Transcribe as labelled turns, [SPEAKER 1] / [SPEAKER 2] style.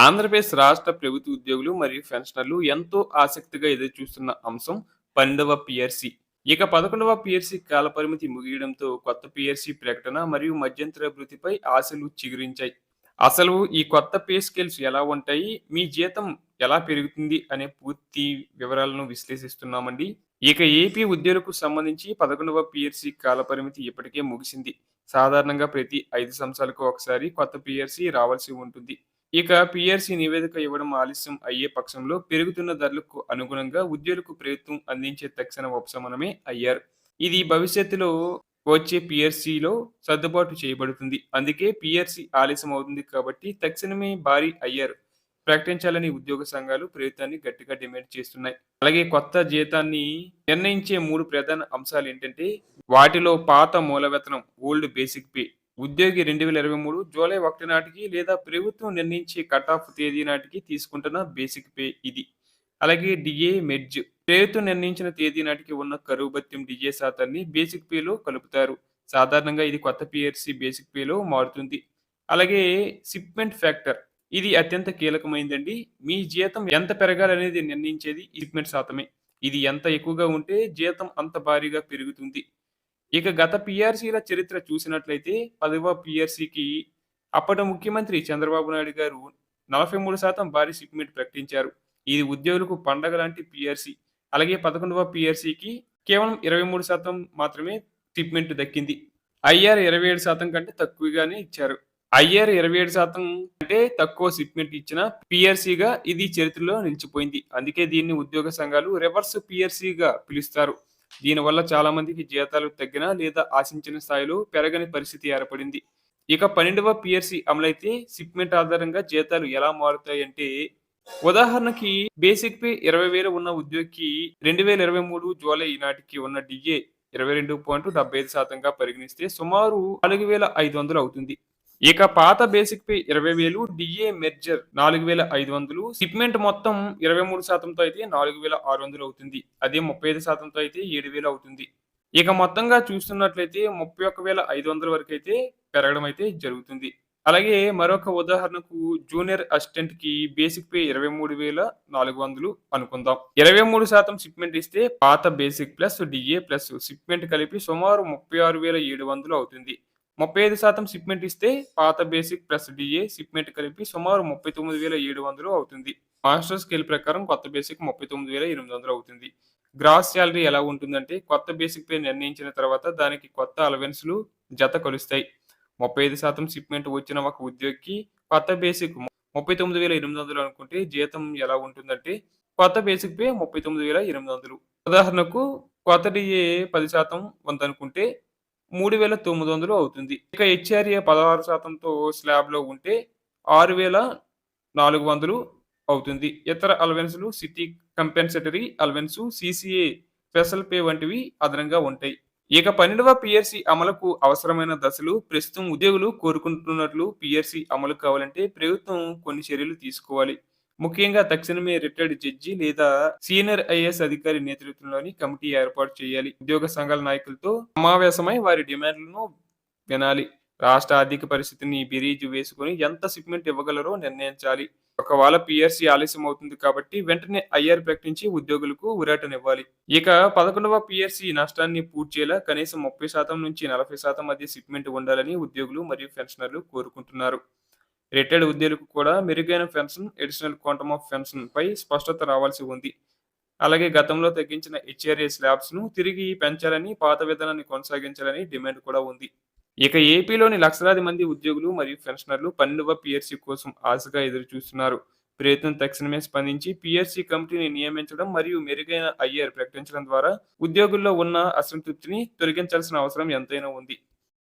[SPEAKER 1] ఆంధ్రప్రదేశ్ రాష్ట్ర ప్రభుత్వ ఉద్యోగులు మరియు పెన్షనర్లు ఎంతో ఆసక్తిగా ఎదురుచూస్తున్న అంశం పన్నెండవ పిఆర్సి. ఇక పదకొండవ పిఆర్సి కాలపరిమితి ముగియడంతో కొత్త పిఆర్సి ప్రకటన మరియు మధ్యంతర భృతిపై ఆశలు చిగురించాయి. అసలు ఈ కొత్త పే స్కేల్స్ ఎలా ఉంటాయి? మీ జీతం ఎలా పెరుగుతుంది? అనే పూర్తి వివరాలను విశ్లేషిస్తున్నామండి. ఇక ఏపీ ఉద్యోగులకు సంబంధించి పదకొండవ పిఆర్సి కాలపరిమితి ఇప్పటికే ముగిసింది. సాధారణంగా ప్రతి ఐదు సంవత్సరాలకు ఒకసారి కొత్త పిఆర్సి రావాల్సి ఉంటుంది. ఇక పిఆర్సీ నివేదిక ఇవ్వడం ఆలస్యం అయ్యే పక్షంలో పెరుగుతున్న ధరలకు అనుగుణంగా ఉద్యోగులకు ప్రభుత్వం అందించే తక్షణ ఉపశమనమే అయ్యారు ఇది భవిష్యత్తులో వచ్చే పిఆర్సీలో సర్దుబాటు చేయబడుతుంది. అందుకే పిఆర్సీ ఆలస్యం అవుతుంది కాబట్టి తక్షణమే భారీ అయ్యారు ప్రకటించాలని ఉద్యోగ సంఘాలు ప్రభుత్వాన్ని గట్టిగా డిమాండ్ చేస్తున్నాయి. అలాగే కొత్త జీతాన్ని నిర్ణయించే మూడు ప్రధాన అంశాలు ఏంటంటే వాటిలో పాత మూల వేతనం ఓల్డ్ బేసిక్ పే ఉద్యోగి రెండు వేల ఇరవై మూడు జూలై ఒకటి నాటికి లేదా ప్రభుత్వం నిర్ణయించే కట్ ఆఫ్ తేదీ నాటికి తీసుకుంటున్న బేసిక్ పే ఇది. అలాగే డిఏ మెడ్జ్. ప్రభుత్వం నిర్ణయించిన తేదీ నాటికి ఉన్న కరువు భత్యం డిఏ శాతాన్ని బేసిక్ పేలో కలుపుతారు. సాధారణంగా ఇది కొత్త పిఆర్సి బేసిక్ పేలో మారుతుంది. అలాగే సిప్మెంట్ ఫ్యాక్టర్. ఇది అత్యంత కీలకమైందండి. మీ జీతం ఎంత పెరగాలనేది నిర్ణయించేది సిప్మెంట్ శాతమే. ఇది ఎంత ఎక్కువగా ఉంటే జీతం అంత భారీగా పెరుగుతుంది. ఇక గత పిఆర్సీల చరిత్ర చూసినట్లయితే పదవ పిఆర్సీకి అప్పటి ముఖ్యమంత్రి చంద్రబాబు నాయుడు గారు నలభై మూడు శాతం భారీ షిప్మెంట్ ప్రకటించారు. ఇది ఉద్యోగులకు పండగ లాంటి పిఆర్సీ అలాగే పదకొండవ పిఆర్సీకి కేవలం ఇరవై మూడు శాతం మాత్రమే షిప్మెంట్ దక్కింది. ఐఆర్ ఇరవై ఏడు శాతం కంటే తక్కువగానే ఇచ్చారు. ఐఆర్ ఇరవై ఏడు శాతం అంటే తక్కువ షిప్మెంట్ ఇచ్చిన పిఆర్సీగా ఇది చరిత్రలో నిలిచిపోయింది. అందుకే దీన్ని ఉద్యోగ సంఘాలు రివర్స్ పిఆర్సీగా పిలుస్తారు. దీనివల్ల చాలా మందికి జీతాలు తగ్గిన లేదా ఆశించిన స్థాయిలో పెరగని పరిస్థితి ఏర్పడింది. ఇక పన్నెండవ పిఆర్సి అమలైతే సిప్మెంట్ ఆధారంగా జీతాలు ఎలా మారుతాయంటే ఉదాహరణకి బేసిక్ పే ఇరవై వేలు ఉన్న ఉద్యోగికి రెండు వేల ఇరవై మూడు జూలై నాటికి ఉన్న డిఏ ఇరవై రెండు పాయింట్ డెబ్బై ఐదు శాతంగా పరిగణిస్తే సుమారు నాలుగు వేల ఐదు వందలు అవుతుంది. ఇక పాత బేసిక్ పే ఇరవై వేలు డిఏ మెర్జర్ నాలుగు వేల ఐదు వందలు షిప్మెంట్ మొత్తం ఇరవై మూడు శాతంతో అయితే నాలుగు వేల ఆరు వందలు అవుతుంది. అదే ముప్పై ఐదు శాతంతో అయితే ఏడు వేలు అవుతుంది. ఇక మొత్తంగా చూస్తున్నట్లయితే ముప్పై ఒక్క వేల ఐదు వందల వరకు అయితే పెరగడం అయితే జరుగుతుంది. అలాగే మరొక ఉదాహరణకు జూనియర్ అసిస్టెంట్కి బేసిక్ పే ఇరవై మూడు వేల నాలుగు వందలు అనుకుందాం. ఇరవై మూడు శాతం షిప్మెంట్ ఇస్తే పాత basic plus DA plus shipment కలిపి సుమారు ముప్పై ఆరు వేల ఏడు వందలు అవుతుంది. ముప్పై ఐదు శాతం షిప్మెంట్ ఇస్తే పాత బేసిక్ ప్లస్ డిఏ షిప్మెంట్ కలిపి సుమారు ముప్పై తొమ్మిది వేల ఏడు వందలు అవుతుంది. మాస్టర్ స్కేల్ ప్రకారం కొత్త బేసిక్ ముప్పై తొమ్మిది వేల ఎనిమిది వందలు అవుతుంది. గ్రాస్ శాలరీ ఎలా ఉంటుందంటే కొత్త బేసిక్ పే నిర్ణయించిన తర్వాత దానికి కొత్త అలవెన్స్లు జత కలుస్తాయి. ముప్పై ఐదు శాతం షిప్మెంట్ వచ్చిన ఒక ఉద్యోగికి కొత్త బేసిక్ ముప్పై తొమ్మిది వేల ఎనిమిది వందలు అనుకుంటే జీతం ఎలా ఉంటుందంటే కొత్త బేసిక్ పే ముప్పై తొమ్మిది వేల ఎనిమిది వందలు. ఉదాహరణకు కొత్త డిఏ పది శాతం ఉందనుకుంటే మూడు వేల తొమ్మిది వందలు అవుతుంది. ఇక హెచ్ఆర్ఏ పదహారు శాతంతో స్లాబ్లో ఉంటే ఆరు వేల నాలుగు వందలు అవుతుంది. ఇతర అలవెన్సులు city compensatory allowance CCA special pay వంటివి అదనంగా ఉంటాయి. ఇక పన్నెండవ పిఆర్సి అమలుకు అవసరమైన దశలు ప్రస్తుతం ఉద్యోగులు కోరుకుంటున్నట్లు పిఆర్సి అమలు కావాలంటే ప్రభుత్వం కొన్ని చర్యలు తీసుకోవాలి. ముఖ్యంగా తక్షణమే రిటైర్డ్ జడ్జి లేదా సీనియర్ ఐఏఎస్ అధికారి నేతృత్వంలోని కమిటీ ఏర్పాటు చేయాలి. ఉద్యోగ సంఘాల నాయకులతో సమావేశమై వారి డిమాండ్లను వినాలి. రాష్ట్ర ఆర్థిక పరిస్థితిని బిరీజు వేసుకుని ఎంత సిగ్మెంట్ ఇవ్వగలరో నిర్ణయించాలి. ఒకవేళ పిఆర్సీ ఆలస్యం అవుతుంది కాబట్టి వెంటనే ఐఆర్ ప్రకటించి ఉద్యోగులకు ఉరాటనివ్వాలి ఇక పదకొండవ పిఆర్సీ నష్టాన్ని పూడ్చేలా కనీసం ముప్పై శాతం నుంచి నలభై శాతం మధ్య సిగ్మెంట్ ఉండాలని ఉద్యోగులు మరియు పెన్షనర్లు కోరుకుంటున్నారు. రిటైర్డ్ ఉద్యోగులకు కూడా మెరుగైన pension additional quantum of pension పై స్పష్టత రావాల్సి ఉంది. అలాగే గతంలో తగ్గించిన హెచ్ఆర్ఏ స్లాబ్స్ను తిరిగి పెంచాలని పాత విధానాన్ని కొనసాగించాలని డిమాండ్ కూడా ఉంది. ఇక ఏపీలోని లక్షలాది మంది ఉద్యోగులు మరియు పెన్షనర్లు పన్నెండవ పిఆర్సీ కోసం ఆశగా ఎదురు చూస్తున్నారు ప్రయత్నం తక్షణమే స్పందించి పిఆర్సీ కమిటీని నియమించడం మరియు మెరుగైన ఐఆర్ ప్రకటించడం ద్వారా ఉద్యోగుల్లో ఉన్న అసంతృప్తిని తొలగించాల్సిన అవసరం ఎంతైనా ఉంది.